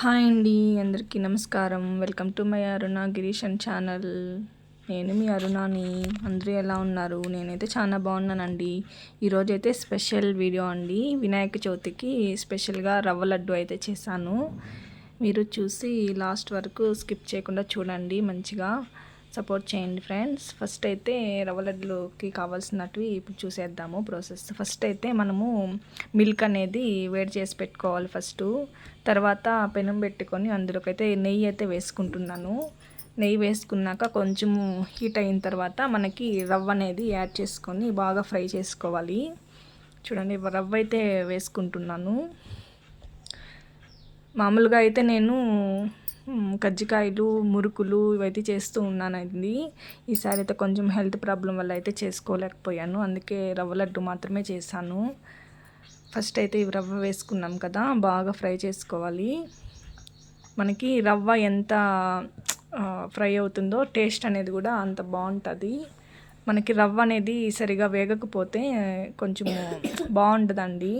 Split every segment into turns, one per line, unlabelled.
Hi అండి అందరికీ నమస్కారం. Welcome to my Aruna Girish and channel. నేను మీ అరుణాని. అందరూ ఎలా ఉన్నారు? నేనైతే చాలా బాగున్నానండి. ఈరోజు అయితే స్పెషల్ వీడియో అండి. వినాయక చవితికి స్పెషల్గా రవ్వ లడ్డు అయితే చేశాను. మీరు చూసి లాస్ట్ వరకు స్కిప్ చేయకుండా చూడండి మంచిగా. సపోర్ట్ చేయండి ఫ్రెండ్స్. ఫస్ట్ అయితే రవ్వ లడ్డులోకి కావాల్సినవి ఇప్పుడు చూసేద్దాము ప్రాసెస్. ఫస్ట్ అయితే మనము మిల్క్ అనేది వేడి చేసి పెట్టుకోవాలి ఫస్ట్ తర్వాత పెనం పెట్టుకొని అందులోకి అయితే నెయ్యి అయితే వేసుకుంటున్నాను. నెయ్యి వేసుకున్నాక కొంచెము హీట్ అయిన తర్వాత మనకి రవ్వ అనేది యాడ్ చేసుకొని బాగా ఫ్రై చేసుకోవాలి. చూడండి రవ్వ అయితే వేసుకుంటున్నాను. మామూలుగా అయితే నేను కజ్జికాయలు మురుకులు ఇవైతే చేస్తూ ఉన్నానండి. ఈసారి అయితే కొంచెం హెల్త్ ప్రాబ్లం వల్ల అయితే చేసుకోలేకపోయాను. అందుకే రవ్వ లడ్డు మాత్రమే చేశాను. ఫస్ట్ అయితే ఇవి రవ్వ వేసుకున్నాం కదా బాగా ఫ్రై చేసుకోవాలి. మనకి రవ్వ ఎంత ఫ్రై అవుతుందో టేస్ట్ అనేది కూడా అంత బాగుంటుంది. మనకి రవ్వ అనేది సరిగా వేగకపోతే కొంచెం బాగుంటుందండి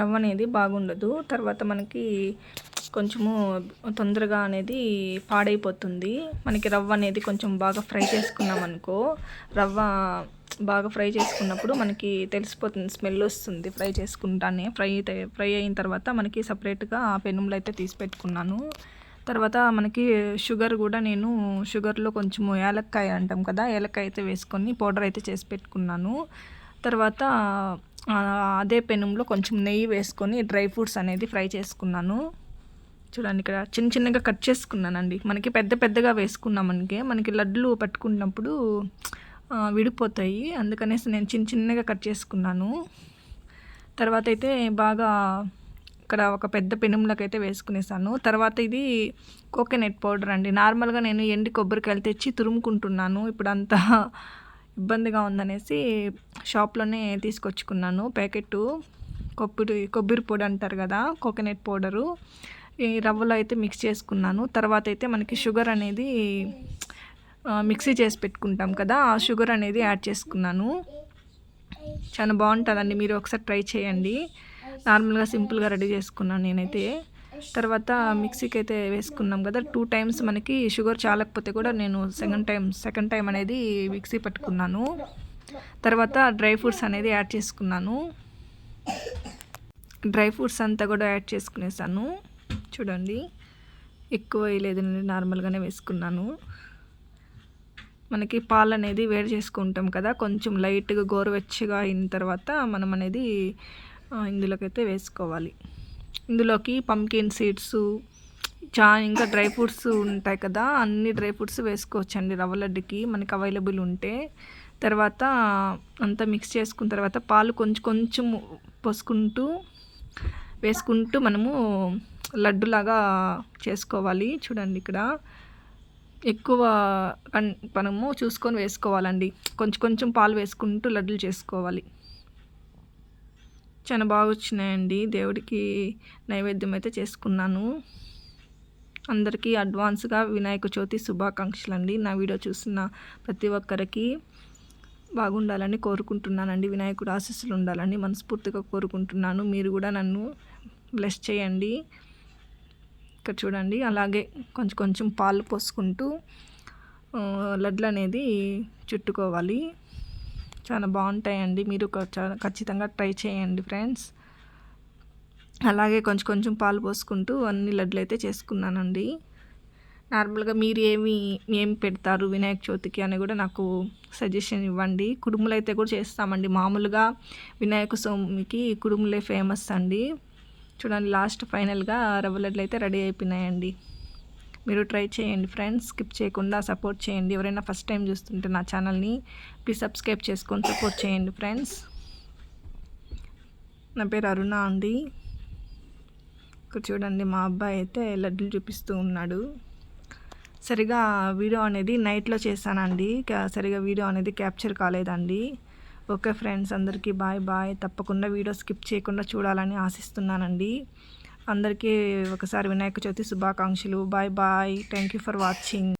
రవ్వ అనేది బాగుండదు. తర్వాత మనకి కొంచెము తొందరగా అనేది పాడైపోతుంది. మనకి రవ్వ అనేది కొంచెం బాగా ఫ్రై చేసుకున్నాం అనుకో రవ్వ బాగా ఫ్రై చేసుకున్నప్పుడు మనకి తెలిసిపోతుంది స్మెల్ వస్తుంది ఫ్రై చేసుకుంటానే. ఫ్రై ఫ్రై అయిన తర్వాత మనకి సపరేట్గా ఆ పెనుములు అయితే తీసి పెట్టుకున్నాను. తర్వాత మనకి షుగర్ కూడా నేను షుగర్లో కొంచెము ఏలక్కాయ అంటాం కదా ఏలక్కాయ అయితే వేసుకొని పౌడర్ అయితే చేసి పెట్టుకున్నాను. తర్వాత అదే పెనంలో కొంచెం నెయ్యి వేసుకొని డ్రై ఫ్రూట్స్ అనేది ఫ్రై చేసుకున్నాను. చూడండి ఇక్కడ చిన్న చిన్నగా కట్ చేసుకున్నానండి. మనకి పెద్ద పెద్దగా వేసుకున్నామనికే మనకి మనకి లడ్లు పట్టుకున్నప్పుడు విడిపోతాయి. అందుకనేసి నేను చిన్న చిన్నగా కట్ చేసుకున్నాను. తర్వాత అయితే బాగా ఇక్కడ ఒక పెద్ద పెనుములకు అయితే వేసుకునేసాను. తర్వాత ఇది కోకోనట్ పౌడర్ అండి. నార్మల్గా నేను ఎండి కొబ్బరికాయలు తెచ్చి తురుముకుంటున్నాను. ఇప్పుడు అంతా ఇబ్బందిగా ఉందనేసి షాప్లోనే తీసుకొచ్చుకున్నాను. ప్యాకెట్ కొబ్బరి కొబ్బరి పొడి అంటారు కదా కోకోనట్ పౌడరు. ఈ రవ్వలో అయితే మిక్స్ చేసుకున్నాను. తర్వాత అయితే మనకి షుగర్ అనేది మిక్సీ చేసి పెట్టుకుంటాం కదా ఆ షుగర్ అనేది యాడ్ చేసుకున్నాను. చాలా బాగుంటుందండి. మీరు ఒకసారి ట్రై చేయండి. నార్మల్గా సింపుల్గా రెడీ చేసుకున్నాను నేనైతే. తర్వాత మిక్సీకి అయితే వేసుకున్నాం కదా. టూ టైమ్స్ మనకి షుగర్ చాలకపోతే కూడా నేను సెకండ్ టైం సెకండ్ టైం అనేది మిక్సీ పట్టుకున్నాను. తర్వాత డ్రై ఫ్రూట్స్ అనేది యాడ్ చేసుకున్నాను. డ్రై ఫ్రూట్స్ అంతా కూడా యాడ్ చేసుకునేసాను. చూడండి ఎక్కువ లేదండి నార్మల్గానే వేసుకున్నాను. మనకి పాలు అనేది వేడి చేసుకుంటాం కదా కొంచెం లైట్గా గోరువెచ్చగా అయిన తర్వాత మనం అనేది ఇందులోకైతే వేసుకోవాలి. ఇందులోకి పంకిన్ సీడ్స్ చా ఇంకా డ్రై ఫ్రూట్స్ ఉంటాయి కదా అన్ని డ్రై ఫ్రూట్స్ వేసుకోవచ్చండి రవ్వ లడ్డుకి మనకి అవైలబుల్ ఉంటే. తర్వాత అంతా మిక్స్ చేసుకున్న తర్వాత పాలు కొంచెం కొంచెం పోసుకుంటూ వేసుకుంటూ మనము లడ్డులాగా చేసుకోవాలి. చూడండి ఇక్కడ. ఎక్కువ మనము చూసుకొని వేసుకోవాలండి. కొంచెం కొంచెం పాలు వేసుకుంటూ లడ్డులు చేసుకోవాలి. చాలా బాగా వచ్చినాయండి. దేవుడికి నైవేద్యం అయితే చేసుకున్నాను. అందరికీ అడ్వాన్స్గా వినాయక చవితి శుభాకాంక్షలు అండి నా వీడియో చూస్తున్న ప్రతి ఒక్కరికి బాగుండాలని కోరుకుంటున్నానండి. వినాయకుడు ఆశస్సులు ఉండాలని మనస్ఫూర్తిగా కోరుకుంటున్నాను. మీరు కూడా నన్ను బ్లెస్ చేయండి. ఇక్కడ చూడండి అలాగే కొంచెం కొంచెం పాలు పోసుకుంటూ లడ్లు అనేది చుట్టుకోవాలి. చాలా బాగుంటాయండి. మీరు ఖచ్చితంగా ట్రై చేయండి ఫ్రెండ్స్. అలాగే కొంచెం కొంచెం పాలు పోసుకుంటూ అన్ని లడ్లు అయితే చేసుకున్నానండి. నార్మల్గా మీరు ఏమి ఏం పెడతారు వినాయక చవితికి అని కూడా నాకు సజెషన్ ఇవ్వండి. కుడుములు అయితే కూడా చేస్తామండి. మామూలుగా వినాయక స్వామికి కుడుములే ఫేమస్ అండి. చూడండి లాస్ట్ ఫైనల్గా రవ్వ లడ్లు అయితే రెడీ అయిపోయినాయండి. మీరు ట్రై చేయండి ఫ్రెండ్స్ స్కిప్ చేయకుండా సపోర్ట్ చేయండి. ఎవరైనా ఫస్ట్ టైం చూస్తుంటే నా ఛానల్ని ప్లీజ్ సబ్స్క్రైబ్ చేసుకొని సపోర్ట్ చేయండి ఫ్రెండ్స్. నా పేరు అరుణ అండి. ఇక్కడ చూడండి మా అబ్బాయి అయితే లడ్డులు చూపిస్తూ ఉన్నాడు. సరిగా వీడియో అనేది నైట్లో చేశానండి. సరిగా వీడియో అనేది క్యాప్చర్ కాలేదండి. ఓకే ఫ్రెండ్స్ అందరికీ బాయ్ బాయ్. తప్పకుండా వీడియో స్కిప్ చేయకుండా చూడాలని ఆశిస్తున్నానండి. అందరికీ ఒకసారి వినాయక చవితి శుభాకాంక్షలు. Bye bye. Thank you for watching